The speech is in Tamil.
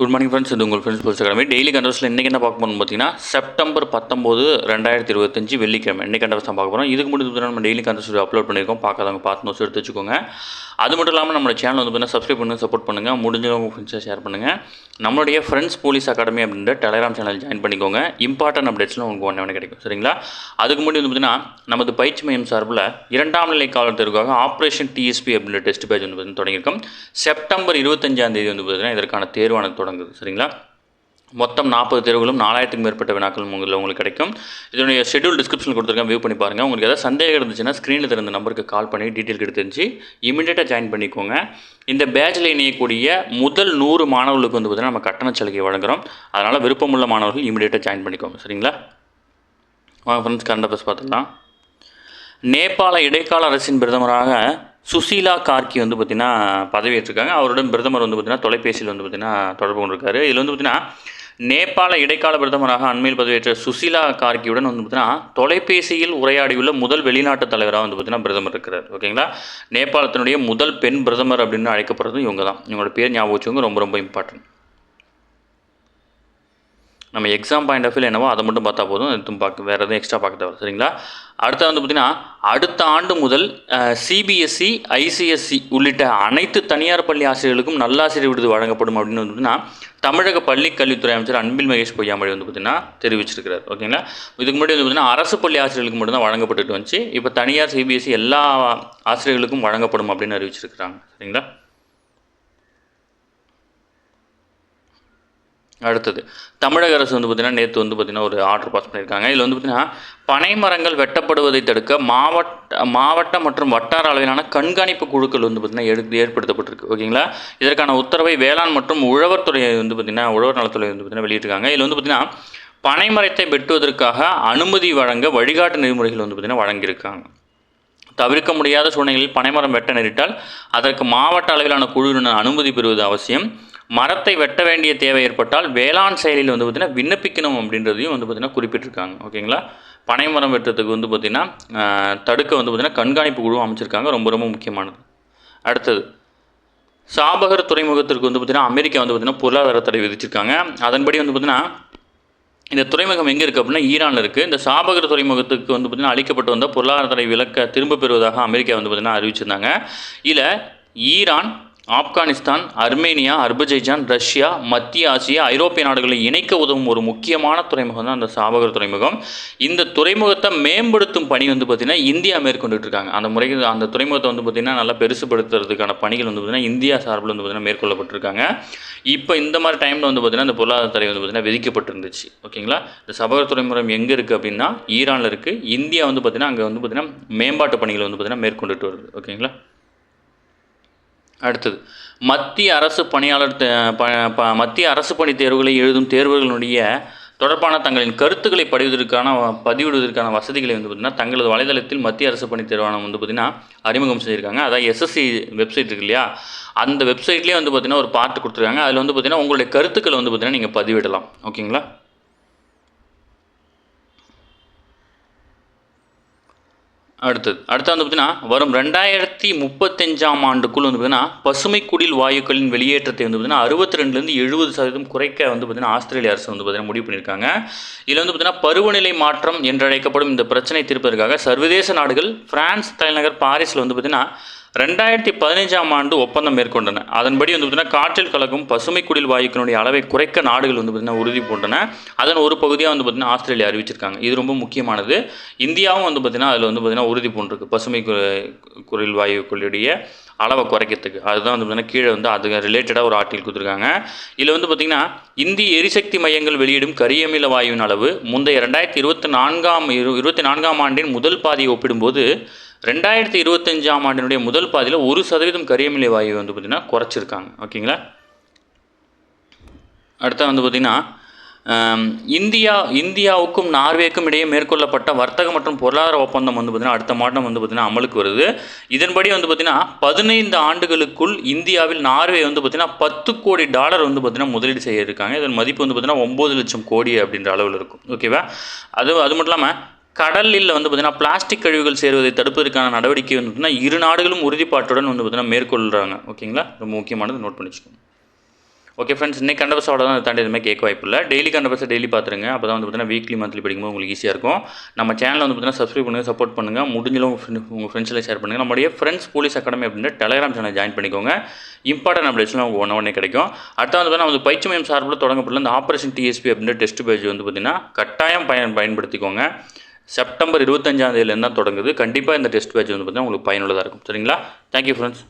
குட் மார்னிங் ஃப்ரெண்ட்ஸ் இது உங்கள் ஃப்ரெண்ட்ஸ் போஸ்ட் அகாடமி டெய்லி கண்டர்ஸில் இன்றைக்கி என்ன பார்க்க போகணும் பார்த்தீங்கன்னா செப்டம்பர் பத்தொம்போது ரெண்டாயிரத்தி இருபத்தஞ்சு வெள்ளிக்கிழமை இன்றைக்கி கண்டர்ஸ் தான் பார்க்க போகிறோம் இதுக்கு முடிஞ்சு நம்ம டெய்லி கண்டர்ஸ் அப்லோட் பண்ணியிருக்கோம். பார்க்காதவங்க பார்த்து நோட்ஸ் எடுத்து வச்சுக்கோங்க. அது மட்டும் இல்லாமல் நம்ம சேனல் வந்து பார்த்தீங்கன்னா சப்ஸ்கிரைப் பண்ணுங்கள் சப்போர்ட் பண்ணுங்கள் முடிஞ்சவங்க ஃப்ரெண்ட்ஸை ஷேர் பண்ணுங்கள் நம்மளுடைய ஃப்ரெண்ட்ஸ் போலீஸ் அகாடமி அப்படின்ற டெலிகிராம் சேனல் ஜாயின் பண்ணிக்கோங்க. இம்பார்ட்டன்ட் அப்டேட்ஸ்லாம் உங்களுக்கு ஒன்று ஒன்று கிடைக்கும். சரிங்களா? அதுக்கு முன்னாடி வந்து பார்த்தீங்கன்னா நமது பயிற்சி மையம் சார்பில் இரண்டாம் நிலை காவலர் தெருக்காக ஆப்ரேஷன் டிஎஸ்பி அப்படின்ற டெஸ்ட் பேஜ் வந்து பார்த்தீங்கன்னா தொடங்கியிருக்கோம். செப்டம்பர் இருபத்தஞ்சாம் தேதி வந்து பார்த்தீங்கன்னா இதற்கான தேர்வானது தொடங்குது. சரிங்களா? மொத்தம் நாற்பது தேர்வுகளும் நாலாயிரத்துக்கும் மேற்பட்ட வினாக்களும் உங்களில் உங்களுக்கு கிடைக்கும். இதனுடைய ஷெடியூல் டிஸ்கிரிப்ஷன் கொடுத்துருக்கேன் வியூ பண்ணி பாருங்கள் உங்களுக்கு ஏதாவது சந்தேகம் இருந்துச்சுன்னா ஸ்க்ரீனில் இருந்த நம்பருக்கு கால் பண்ணி டீட்டெயில் எடுத்து தெரிஞ்சு இமீடியட்டாக ஜாயின் பண்ணிக்கோங்க. இந்த பேட்சில் இணையக்கூடிய முதல் நூறு மாணவர்களுக்கு வந்து பார்த்திங்கன்னா நம்ம கட்டண சலுகை வழங்குகிறோம் அதனால் விருப்பமுள்ள மாணவர்கள் இமீடியட்டாக ஜாயின் பண்ணிக்கோங்க. சரிங்களா? வாங்க ஃப்ரெண்ட்ஸ் கரண்ட் அஃபேர்ஸ் பார்த்துக்கலாம். நேபாள இடைக்கால அரசின் பிரதமராக சுசீலா கார்கி வந்து பார்த்திங்கன்னா பதவியேற்றிருக்காங்க. அவருடன் பிரதமர் வந்து பார்த்திங்கன்னா தொலைபேசியில் வந்து பார்த்திங்கன்னா தொடர்பு கொண்டிருக்காரு. இதில் வந்து பார்த்திங்கன்னா நேபாள இடைக்கால பிரதமராக அண்மையில் பதவியேற்ற சுசீலா கார்கியுடன் வந்து பார்த்திங்கன்னா தொலைபேசியில் உரையாடியுள்ள முதல் வெளிநாட்டு தலைவராக வந்து பார்த்திங்கன்னா பிரதமர் இருக்கிறார். ஓகேங்களா? நேபாளத்தினுடைய முதல் பெண் பிரதமர் அப்படின்னு அழைக்கப்படுறது இவங்க தான். இவங்களோட பேர் ஞாபகம் வச்சுக்கோங்க. ரொம்ப ரொம்ப இம்பார்ட்டன்ட் நம்ம எக்ஸாம் பாயிண்ட் ஆஃப் வியூ என்னவோ அதை மட்டும் பார்த்தா போதும். எதுவும் பார்க்க வேறு எதுவும் எக்ஸ்ட்ரா பார்க்க தேவை சரிங்களா? அடுத்த வந்து பார்த்திங்கன்னா அடுத்த ஆண்டு முதல் சிபிஎஸ்சி ஐசிஎஸ்சி உள்ளிட்ட அனைத்து தனியார் பள்ளி ஆசிரியர்களுக்கும் நல்லாசிரியர் விருது வழங்கப்படும் அப்படின்னு வந்து பார்த்திங்கன்னா தமிழக பள்ளி கல்வித்துறை அமைச்சர் அன்பில் மகேஷ் பொய்யாமொழி வந்து பார்த்திங்கன்னா தெரிவிச்சிருக்கிறார். ஓகேங்களா? இதுக்கு முன்னாடி வந்து பார்த்திங்கன்னா அரசு பள்ளி ஆசிரியர்களுக்கு மட்டும் தான் வழங்கப்பட்டுட்டு வந்துச்சு. இப்போ தனியார் சிபிஎஸ்சி எல்லா ஆசிரியர்களுக்கும் வழங்கப்படும் அப்படின்னு அறிவிச்சிருக்கிறாங்க. சரிங்களா? அடுத்தது. தமிழக அரசு வந்து பார்த்திங்கன்னா நேற்று வந்து பார்த்திங்கன்னா ஒரு ஆர்டர் பாஸ் பண்ணியிருக்காங்க. இதில் வந்து பார்த்திங்கன்னா பனை மரங்கள் வெட்டப்படுவதை தடுக்க மாவட்ட மாவட்ட மற்றும் வட்டார அளவிலான கண்காணிப்பு குழுக்கள் வந்து பார்த்திங்கன்னா எடு ஏற்படுத்தப்பட்டிருக்கு. ஓகேங்களா? இதற்கான உத்தரவை வேளாண் மற்றும் உழவர் துறை வந்து பார்த்திங்கன்னா உழவர் நலத்துறை வந்து பார்த்திங்கன்னா வெளியிட்டிருக்காங்க. இதில் வந்து பார்த்திங்கன்னா பனைமரத்தை வெட்டுவதற்காக அனுமதி வழங்க வழிகாட்டு நெறிமுறைகள் வந்து பார்த்திங்கன்னா வழங்கியிருக்காங்க. தவிர்க்க முடியாத சூழ்நிலையில் பனைமரம் வெட்ட நேரிட்டால் அதற்கு மாவட்ட அளவிலான குழுவினர் அனுமதி பெறுவது அவசியம். மரத்தை வெட்ட வேண்டிய தேவை ஏற்பட்டால் வேளாண் செயலியில் வந்து பார்த்திங்கன்னா விண்ணப்பிக்கணும் அப்படின்றதையும் வந்து பார்த்திங்கன்னா குறிப்பிட்டிருக்காங்க. ஓகேங்களா? பனை மரம் வெட்டுறதுக்கு வந்து பார்த்திங்கன்னா தடுக்க வந்து பார்த்திங்கன்னா கண்காணிப்பு குழு அமைச்சிருக்காங்க. ரொம்ப ரொம்ப முக்கியமானது. அடுத்தது சாபகர் துறைமுகத்திற்கு வந்து பார்த்திங்கன்னா அமெரிக்கா வந்து பார்த்திங்கன்னா பொருளாதார தடை விதிச்சிருக்காங்க. அதன்படி வந்து பார்த்திங்கன்னா இந்த துறைமுகம் எங்கே இருக்குது அப்படின்னா ஈரானில் இருக்குது இந்த சாபகர் துறைமுகத்துக்கு வந்து பார்த்திங்கன்னா அளிக்கப்பட்டு வந்த பொருளாதார தடை விலக்க திரும்ப பெறுவதாக அமெரிக்கா வந்து பார்த்திங்கன்னா அறிவிச்சிருந்தாங்க. இதில் Iran Afghanistan Armenia Azerbaijan Russia மத்திய ஆசியா ஐரோப்பிய நாடுகளை இணைக்க உதவும் ஒரு முக்கியமான துறைமுகம் தான் அந்த சாபகர் துறைமுகம். இந்த துறைமுகத்தை மேம்படுத்தும் பணி வந்து பார்த்திங்கன்னா இந்தியா மேற்கொண்டுட்டு இருக்காங்க. அந்த முறைக்கு அந்த துறைமுகத்தை வந்து பார்த்திங்கன்னா நல்லா பெருசுபடுத்துறதுக்கான பணிகள் வந்து பார்த்திங்கன்னா இந்தியா சார்பில் வந்து பார்த்திங்கன்னா மேற்கொள்ளப்பட்டிருக்காங்க. இப்போ இந்த மாதிரி டைமில் வந்து பார்த்திங்கன்னா இந்த பொருளாதார தடை வந்து பார்த்திங்கன்னா விதிக்கப்பட்டிருந்துச்சு. ஓகேங்களா இந்த சபகர் துறைமுகம் எங்கே இருக்குது அப்படின்னா ஈரானில் இருக்குது இந்தியா வந்து பார்த்திங்கன்னா அங்கே வந்து பார்த்திங்கன்னா மேம்பாட்டு பணிகளை வந்து பார்த்திங்கன்னா மேற்கொண்டுட்டு வருது. ஓகேங்களா அடுத்தது மத்திய அரசு பணியாளர் தே- ப- ப- மத்திய அரசு பணி தேர்வுகளை எழுதும் தேர்வுகளுடைய தொடர்பான தங்களின் கருத்துக்களை படிவதற்கான பதிவிடுவதற்கான வசதிகளை வந்து பார்த்திங்கன்னா தங்களது வலைதளத்தில் மத்திய அரசு பணி தேர்வானம் வந்து பார்த்திங்கன்னா அறிமுகம் செஞ்சுருக்காங்க அதான் எஸ்எஸ்சி வெப்சைட் இருக்கு இல்லையா? அந்த வெப்சைட்லேயே வந்து பார்த்திங்கன்னா ஒரு பார்ட் கொடுத்துருக்காங்க. அதில் வந்து பார்த்திங்கன்னா உங்களுடைய கருத்துக்களை வந்து பார்த்திங்கன்னா நீங்கள் பதிவிடலாம். ஓகேங்களா? அடுத்தது. அடுத்து வந்து பார்த்தீங்கன்னா வரும் ரெண்டாயிரத்தி முப்பத்தஞ்சாம் ஆண்டுக்குள் வந்து பார்த்தீங்கன்னா பசுமை குடில் வாயுக்களின் வெளியேற்றத்தை வந்து பார்த்தீங்கன்னா அறுபத்தி ரெண்டுலேருந்து எழுபது சதவீதம் குறைக்க வந்து பார்த்தீங்கன்னா ஆஸ்திரேலிய அரசு வந்து பார்த்தீங்கன்னா முடிவு பண்ணியிருக்காங்க. இதில் வந்து பார்த்தீங்கன்னா பருவநிலை மாற்றம் என்றழைக்கப்படும் இந்த பிரச்சனை தீர்ப்பதற்காக சர்வதேச நாடுகள் பிரான்ஸ் தலைநகர் பாரிஸில் வந்து பார்த்தீங்கன்னா ரெண்டாயிரத்தி பதினைஞ்சாம் ஆண்டு ஒப்பந்தம் மேற்கொண்டன. அதன்படி வந்து பார்த்தீங்கன்னா காற்றில் கலக்கும் பசுமை குடில் வாயுக்களுடைய அளவை குறைக்க நாடுகள் வந்து பார்த்திங்கன்னா உறுதி பூண்டன. அதன் ஒரு பகுதியாக வந்து பார்த்தீங்கன்னா ஆஸ்திரேலியா அறிவிச்சிருக்காங்க. இது ரொம்ப முக்கியமானது. இந்தியாவும் வந்து பார்த்தீங்கன்னா அதில் வந்து பார்த்தீங்கன்னா உறுதி பூண்டிருக்கு. பசுமை கு- குடில் வாயுக்களுடைய அளவை குறைக்கிறதுக்கு. அதுதான் வந்து பார்த்தீங்கன்னா கீழே வந்து அது ரிலேட்டடாக ஒரு ஆர்டிகல் கொடுத்துருக்காங்க. இதில் வந்து பார்த்திங்கன்னா இந்திய எரிசக்தி மையங்கள் வெளியிடும் கரியமில வாயுவின் அளவு முந்தைய ரெண்டாயிரத்தி இருபத்தி நான்காம் இரு இருபத்தி நான்காம் ஆண்டின் முதல் பாதியை ஒப்பிடும்போது ரெண்டாயிரத்தி இருபத்தஞ்சாம் ஆண்டினுடைய முதல் பாதியில் ஒரு சதவீதம் கரியமிலை வாயு வந்து பார்த்திங்கன்னா குறைச்சிருக்காங்க. ஓகேங்களா? அடுத்து வந்து பார்த்திங்கன்னா இந்தியா இந்தியாவுக்கும் நார்வேக்கும் இடையே மேற்கொள்ளப்பட்ட வர்த்தக மற்றும் பொருளாதார ஒப்பந்தம் வந்து பார்த்திங்கன்னா அடுத்த மாதம் வந்து பார்த்திங்கன்னா அமலுக்கு வருது. இதன்படி வந்து பார்த்திங்கன்னா பதினைந்து ஆண்டுகளுக்குள் இந்தியாவில் நார்வே வந்து பார்த்திங்கன்னா பத்து கோடி டாலர் வந்து பார்த்திங்கன்னா முதலீடு செய்ய இருக்காங்க. இதன் மதிப்பு வந்து பார்த்திங்கன்னா ஒம்பது லட்சம் கோடி அப்படின்ற அளவில் இருக்கும். ஓகேவா? அது அது மட்டும் இல்லாமல் கடலில் வந்து பார்த்திங்கன்னா பிளாஸ்டிக் கழிவுகள் சேருவதை தடுப்பதற்கான நடவடிக்கை வந்து பார்த்திங்கன்னா இரு நாடுகளும் உறுதிப்பாட்டுடன் வந்து பார்த்திங்கன்னா மேற்கொள்கிறாங்க ஓகேங்களா? ரொம்ப முக்கியமானது நோட் பண்ணிச்சுக்கோங்க. ஓகே ஃப்ரெண்ட்ஸ் இன்றைக்கி கண்ட தான் தாண்டி எதுவுமே கேட்க வாய்ப்பு இல்லை. டெய்லி கண்ட டெய்லி பார்த்துருங்க. அப்போ தான் வந்து பார்த்தீங்கன்னா வீக்லி மந்த்லி படிக்கும்போது உங்களுக்கு ஈஸியாக இருக்கும். நம்ம சேனலில் வந்து பார்த்தீங்கன்னா சப்ஸ்கிரைப் பண்ணுங்கள் சப்போர்ட் பண்ணுங்கள் முடிஞ்சளவு உங்கள் உங்கள் ஃப்ரெண்ட்ஸில் ஷேர் பண்ணுங்கள் நம்முடைய ஃப்ரெண்ட்ஸ் போலீஸ் அகாடமி அப்படின்ற டெலிகிராம் சேனல் ஜாயின் பண்ணிக்கோங்க. இம்பார்ட்டன்ட் அப்டேட்ஸ்லாம் உங்களுக்கு ஒன்று ஒன்றே கிடைக்கும். அடுத்து வந்து பார்த்தீங்கன்னா வந்து பயிற்சி மையம் சார்பில் தொடங்கப்பட்டுள்ள இந்த ஆப்ரேஷன் டிஎஸ்பி அப்படின்ற டெஸ்ட் பேஜ் வந்து பார்த்தீங்கன்னா கட்டாயம் பயன் பயன்படுத்திக்கோங்க. செப்டம்பர் இருபத்தஞ்சாம் தேதியிலேருந்து தான் தொடங்குது. கண்டிப்பாக இந்த டெஸ்ட் பேட்ச் வந்து பார்த்தீங்கன்னா உங்களுக்கு பயனுள்ளதாக இருக்கும். சரிங்களா? Thank you friends